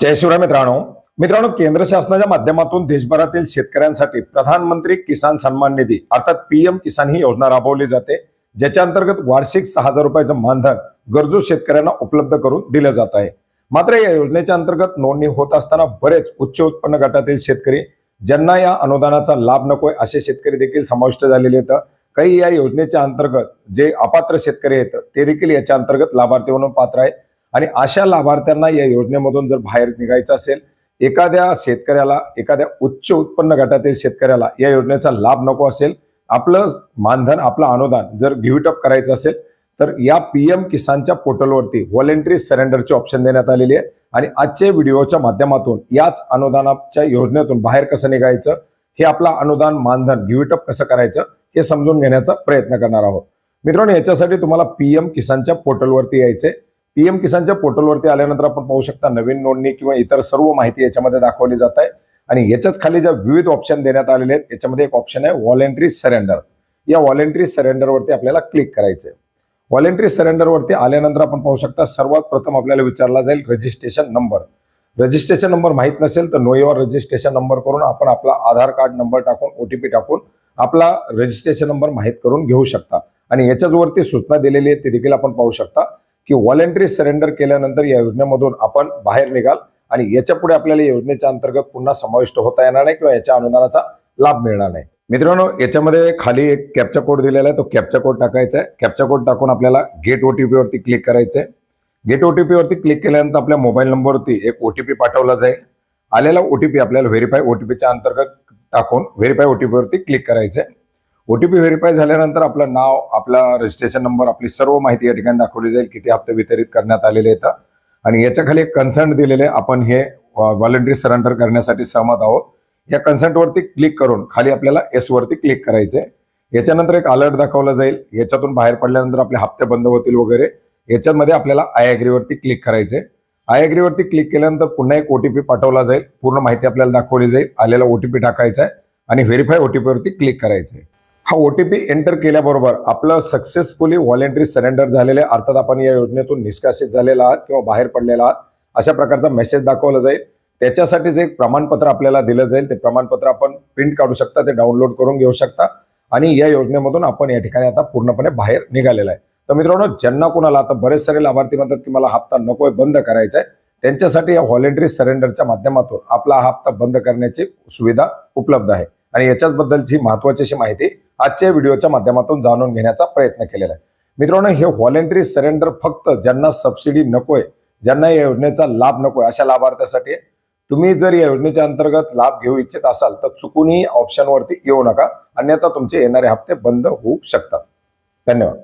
जय शिवराय मित्रांनो. मित्रांनो केंद्र शासनाच्या माध्यमातून देशभरातील शेतकऱ्यांसाठी प्रधानमंत्री किसान सन्मान निधी अर्थात पीएम किसान ही योजना राबवली जाते ज्याच्या अंतर्गत वार्षिक सहा हजार रुपयाचं मानधन गरजू शेतकऱ्यांना उपलब्ध करून दिलं जात आहे. मात्र या योजनेच्या अंतर्गत नोंदणी होत असताना बरेच उच्च उत्पन्न गटातील शेतकरी ज्यांना या अनुदानाचा लाभ नकोय असे शेतकरी देखील समाविष्ट झालेले आहेत. काही या योजनेच्या अंतर्गत जे अपात्र शेतकरी आहेत ते देखील याच्या अंतर्गत लाभार्थी म्हणून पात्र आहेत. आणि अशा लाभार्थ्यांना या योजनेमधून जर बाहेर निघायचं असेल एखाद्या शेतकऱ्याला एखाद्या उच्च उत्पन्न गटातील शेतकऱ्याला या योजनेचा लाभ नको असेल आपलं मानधन आपलं अनुदान जर गिव्हिटअप करायचं असेल तर या पीएम किसानच्या पोर्टलवरती व्हॉलेंटरी सरेंडरचे ऑप्शन देण्यात आलेली आहे. आणि आजच्या व्हिडिओच्या माध्यमातून याच अनुदानाच्या योजनेतून बाहेर कसं निघायचं हे आपलं अनुदान मानधन गिव्हिटअप कसं करायचं हे समजून घेण्याचा प्रयत्न करणार आहोत. मित्रांनो याच्यासाठी तुम्हाला पीएम किसानच्या पोर्टलवरती यायचंय. पीएम किसानच्या पोर्टलवरती आल्यानंतर आपण पाहू शकता नवीन नोंदणी किंवा इतर सर्व माहिती याच्यामध्ये दाखवली जात आहे. आणि याच्याच खाली ज्या विविध ऑप्शन देण्यात आलेले आहेत याच्यामध्ये एक ऑप्शन आहे व्हॉलेंटरी सरेंडर या व्हॉलेंटरी सरेंडरवरती आपल्याला क्लिक करायचं आहे. व्हॉलेंटरी सरेंडरवरती आल्यानंतर आपण पाहू शकता सर्वात प्रथम आपल्याला विचारला जाईल रजिस्ट्रेशन नंबर रजिस्ट्रेशन नंबर माहीत नसेल तर नो युअर रजिस्ट्रेशन नंबर करून आपण आपला आधार कार्ड नंबर टाकून ओटीपी टाकून आपला रजिस्ट्रेशन नंबर माहीत करून घेऊ शकता. आणि याच्याच वरती सूचना दिलेली आहे ते देखील आपण पाहू शकता. की व्हॉलेंटरी सरेंडर केल्यानंतर या योजनेमधून आपण बाहेर निघाल आणि याच्यापुढे आपल्याला योजनेच्या अंतर्गत पुन्हा समाविष्ट होता येणार नाही किंवा याच्या अनुदानाचा लाभ मिळणार नाही. मित्रांनो याच्यामध्ये खाली एक कॅप्चा कोड दिलेला आहे. तो कॅप्चा कोड टाकायचा आहे. कॅप्चा कोड टाकून आपल्याला गेट ओटीपी वरती क्लिक करायचं आहे. गेट ओटीपी वरती क्लिक केल्यानंतर आपल्या मोबाईल नंबरवरती एक ओटीपी पाठवला जाईल. आलेला ओटीपी आपल्याला व्हेरीफाय ओटीपीच्या अंतर्गत टाकून व्हेरीफाय ओटीपीवरती क्लिक करायचं आहे. ओटीपी व्हेरीफाय झाल्यानंतर आपलं नाव आपला रजिस्ट्रेशन नंबर आपली सर्व माहिती या ठिकाणी दाखवली जाईल किती हप्ते वितरित करण्यात आलेले आहेत. आणि याच्या खाली एक कन्सर्ट दिलेले आपण हे व्हॉलेंटरी सरेंडर करण्यासाठी सहमत आहोत. या कन्सर्टवरती क्लिक करून खाली आपल्याला एस वरती क्लिक करायचे याच्यानंतर एक अलर्ट दाखवला जाईल. याच्यातून बाहेर पडल्यानंतर आपले हप्ते बंद होतील वगैरे. याच्यामध्ये आपल्याला आय अग्रीवरती क्लिक करायचे आय अग्रीवरती क्लिक केल्यानंतर पुन्हा एक ओटीपी पाठवला जाईल. पूर्ण माहिती आपल्याला दाखवली जाईल. आलेला ओटीपी टाकायचा आहे आणि व्हेरीफाय ओटीपी वरती क्लिक करायचं आहे हा ओ टी पी एंटर केल्याबरोबर आपलं सक्सेसफुली व्हॉलेंटरी सरेंडर झालेले आहे. अर्थात आपण या योजनेतून निष्कासित झालेला आहात किंवा बाहेर पडलेला आहात अशा प्रकारचा मेसेज दाखवला जाईल. त्याच्यासाठीच एक प्रमाणपत्र आपल्याला दिलं जाईल. ते प्रमाणपत्र आपण प्रिंट काढू शकता ते डाउनलोड करून घेऊ शकता आणि या योजनेमधून आपण या ठिकाणी आता पूर्णपणे बाहेर निघालेला आहे. तर मित्रांनो ज्यांना कोणाला आता बरेच सारे लाभार्थी म्हणतात की मला हप्ता नकोय बंद करायचा आहे त्यांच्यासाठी या व्हॉलेंटरी सरेंडरच्या माध्यमातून आपला हा हप्ता बंद करण्याची सुविधा उपलब्ध आहे. आणि याच्याच बद्दलची महत्वाची अशी माहिती आजच्या व्हिडिओच्या माध्यमातून जाणून घेण्याचा प्रयत्न केलेला आहे. मित्रांनो हे व्हॉलेंटरी सरेंडर फक्त ज्यांना सबसिडी नकोय ज्यांना या योजनेचा लाभ नकोय अशा लाभार्थ्यासाठी तुम्ही जर या योजनेच्या अंतर्गत लाभ घेऊ इच्छित असाल तर चुकूनही ऑप्शनवरती येऊ नका. अन्यथा तुमचे येणारे हप्ते बंद होऊ शकतात. धन्यवाद.